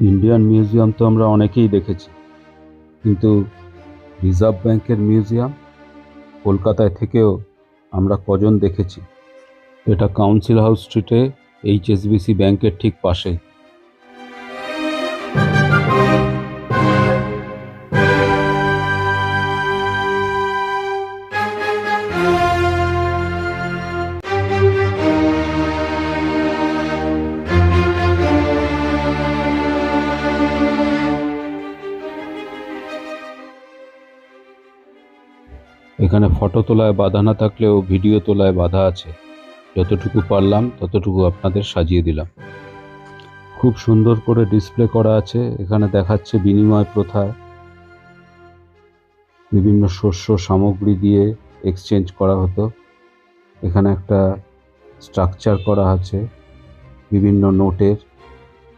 Indian museum তো আমরা অনেকেই দেখেছি। কিন্তু রিজার্ভ ব্যাংকের মিউজিয়াম কলকাতায় থেকেও আমরা কজন দেখেছি? এটা কাউন্সিল হাউস স্ট্রিটে এইচএসবিসি ব্যাংকের ঠিক পাশেই। এখানে ফটো তোলায় বাধা না থাকলেও ভিডিও তোলায় বাধা আছে। যতটুকু পারলাম, ততটুকু আপনাদের সাজিয়ে দিলাম। খুব সুন্দর করে ডিসপ্লে করা আছে। এখানে দেখাচ্ছে বিনিময় প্রথায় বিভিন্ন শস্য সামগ্রী দিয়ে এক্সচেঞ্জ করা হতো। এখানে একটা স্ট্রাকচার করা আছে। বিভিন্ন নোটের।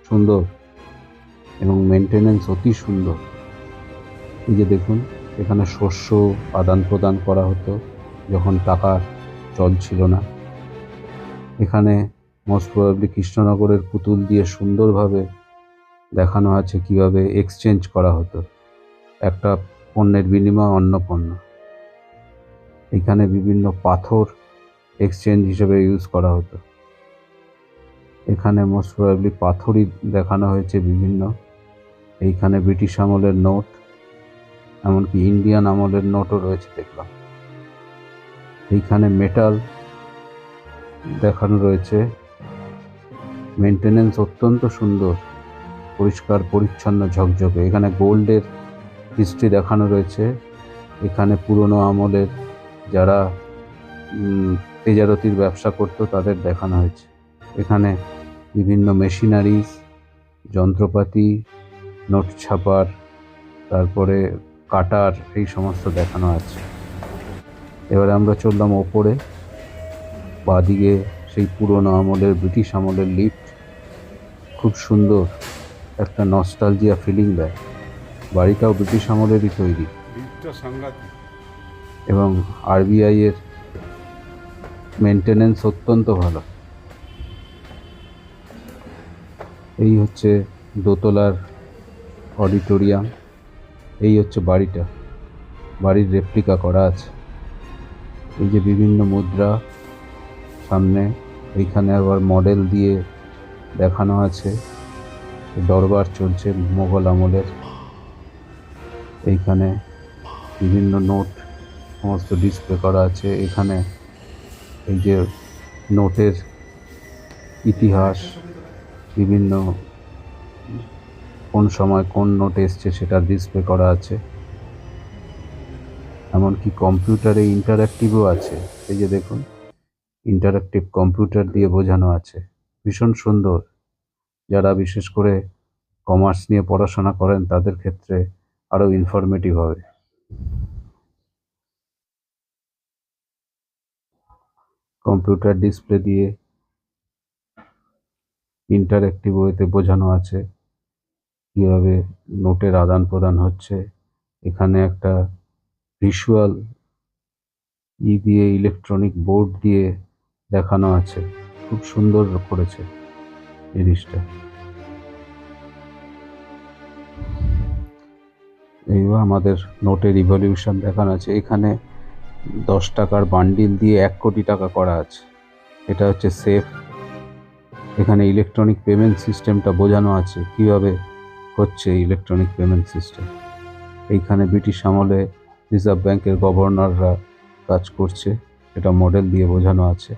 সুন্দর। এবং মেনটেনেন্স অতি সুন্দর। এই যে দেখুন। এখানে শস্য আদান প্রদান করা হতো, যখন টাকার চল ছিল না। এখানে মোস্ট প্রবাবলি কৃষ্ণনগরের পুতুল দিয়ে সুন্দরভাবে দেখানো আছে কীভাবে এক্সচেঞ্জ করা হতো। একটা পণ্যের বিনিময় অন্য পণ্য। এখানে বিভিন্ন পাথর এক্সচেঞ্জ হিসেবে ইউজ করা হতো। এখানে মোস্ট প্রবাবলি পাথরই দেখানো হয়েছে বিভিন্ন। এইখানে ব্রিটিশ আমলের নোট এমনকি ইন্ডিয়ান আমলের নোটও রয়েছে দেখলাম। এইখানে মেটাল দেখানো রয়েছে। মেনটেনেন্স অত্যন্ত সুন্দর, পরিষ্কার, পরিচ্ছন্ন, ঝকঝকে। এখানে গোল্ডের হিস্ট্রি দেখানো রয়েছে। এখানে পুরনো আমলের যারা তেজারতির ব্যবসা করতো তাদের দেখানো হয়েছে। এখানে বিভিন্ন মেশিনারিজ যন্ত্রপাতি, নোট ছাপার, তারপরে কাটার এই সমস্ত দেখানো আছে। এবারে আমরা চললাম ওপরে। বাদিকে সেই পুরনো আমলের ব্রিটিশ আমলের লিফট খুব সুন্দর একটা নস্টালজিয়া ফিলিং দেয়। বাড়িটাও ব্রিটিশ আমলেরই তৈরি। এবং আরবিআই এর মেনটেনেন্স অত্যন্ত ভালো। এই হচ্ছে দোতলার অডিটোরিয়াম এই হচ্ছে বাড়িটা। বাড়ির রেপ্লিকা করা আছে। এই যে বিভিন্ন মুদ্রা সামনে, এইখানে আবার মডেল দিয়ে দেখানো আছে। দরবার চলছে মোগল আমলের। এইখানে বিভিন্ন নোট সমস্ত ডিসপ্লে করা আছে। এখানে এই যে নোটের ইতিহাস, বিভিন্ন কোন সময় কোন নোট এসছে সেটা ডিসপ্লে করা আছে। এমনকি কম্পিউটারে ইন্টারাক্টিভও আছে। এই যে দেখুন ইন্টারাক্টিভ কম্পিউটার দিয়ে বোঝানো আছে। ভীষণ সুন্দর। যারা বিশেষ করে কমার্স নিয়ে পড়াশোনা করেন, তাদের ক্ষেত্রে আরও ইনফরমেটিভ হবে। কম্পিউটার ডিসপ্লে দিয়ে ইন্টারেক্টিভ ওয়েতে বোঝানো আছে। কীভাবে নোটের আদান প্রদান হচ্ছে। এখানে একটা ভিজুয়াল ই দিয়ে ইলেকট্রনিক বোর্ড দিয়ে দেখানো আছে। খুব সুন্দর করেছে জিনিসটা। এইবার আমাদের নোটের রিভলিউশন দেখানো আছে। এখানে দশ টাকার বান্ডিল দিয়ে এক কোটি টাকা করা আছে। এটা হচ্ছে সেফ এখানে ইলেকট্রনিক পেমেন্ট সিস্টেমটা বোঝানো আছে। কীভাবে হচ্ছে ইলেকট্রনিক পেমেন্ট সিস্টেম এইখানে ব্রিটিশ আমলে রিজার্ভ ব্যাংকের গভর্নররা কাজ করছে। এটা মডেল দিয়ে বোঝানো আছে।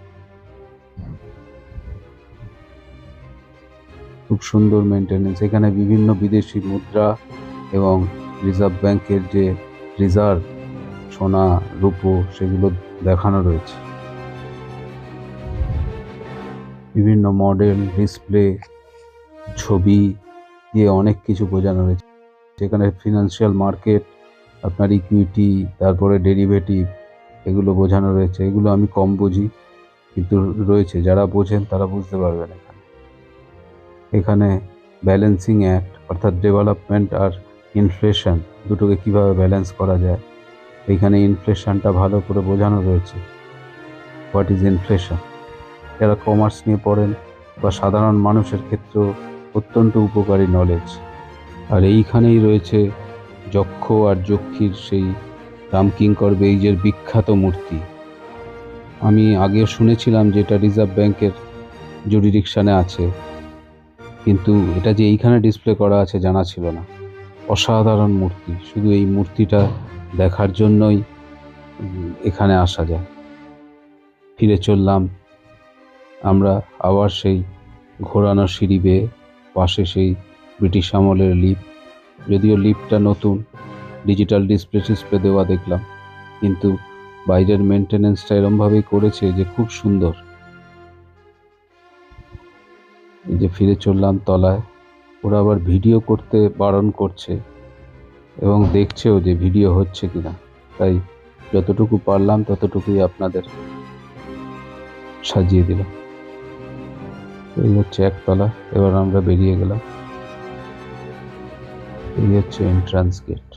খুব সুন্দর মেনটেনেন্স এখানে বিভিন্ন বিদেশি মুদ্রা এবং রিজার্ভ ব্যাংকের যে রিজার্ভ সোনা, রূপো, সেগুলো দেখানো রয়েছে। বিভিন্ন মডেল ডিসপ্লে ছবি দিয়ে অনেক কিছু বোঝানো রয়েছে সেখানে ফিনান্সিয়াল মার্কেট আপনার ইকুইটি তারপরে ডেরিভেটিভ এগুলো বোঝানো রয়েছে। এগুলো আমি কম বুঝি, কিন্তু রয়েছে। যারা বোঝেন তারা বুঝতে পারবেন এখানে। এখানে ব্যালেন্সিং অ্যাক্ট অর্থাৎ ডেভেলপমেন্ট আর ইনফ্লেশন দুটোকে কীভাবে ব্যালেন্স করা যায়, এখানে ইনফ্লেশনটা ভালো করে বোঝানো রয়েছে। হোয়াট ইজ ইনফ্লেশন যারা কমার্স নিয়ে পড়েন বা সাধারণ মানুষের ক্ষেত্রেও অত্যন্ত উপকারী নলেজ আর এইখানেই রয়েছে যক্ষ আর যক্ষীর সেই রামকিঙ্কর বেইজের বিখ্যাত মূর্তি। আমি আগে শুনেছিলাম যে এটা রিজার্ভ ব্যাংকের জুডিডিকশানে আছে, কিন্তু এটা যে এইখানে ডিসপ্লে করা আছে জানা ছিল না। অসাধারণ মূর্তি, শুধু এই মূর্তিটা দেখার জন্যই এখানে আসা যায়। ফিরে চললাম, আমরা আবার সেই ঘোরানো সিঁড়ি বেয়ে পাশে সেই ব্রিটিশ আমলের লিফট যদিও লিফটটা নতুন ডিজিটাল ডিসপ্লে টিসপ্লে দেওয়া দেখলাম, কিন্তু বাইরের মেনটেনেন্সটা এরমভাবেই করেছে যে খুব সুন্দর। এই যে ফিরে চললাম তলায়, ওরা আবার ভিডিও করতে বারণ করছে এবং দেখছেও যে ভিডিও হচ্ছে কিনা। তাই যতটুকু পারলাম ততটুকুই আপনাদের সাজিয়ে দিলাম। এই হচ্ছে একতলা এবার আমরা বেরিয়ে গেলাম। এই হচ্ছে এন্ট্রান্স গেট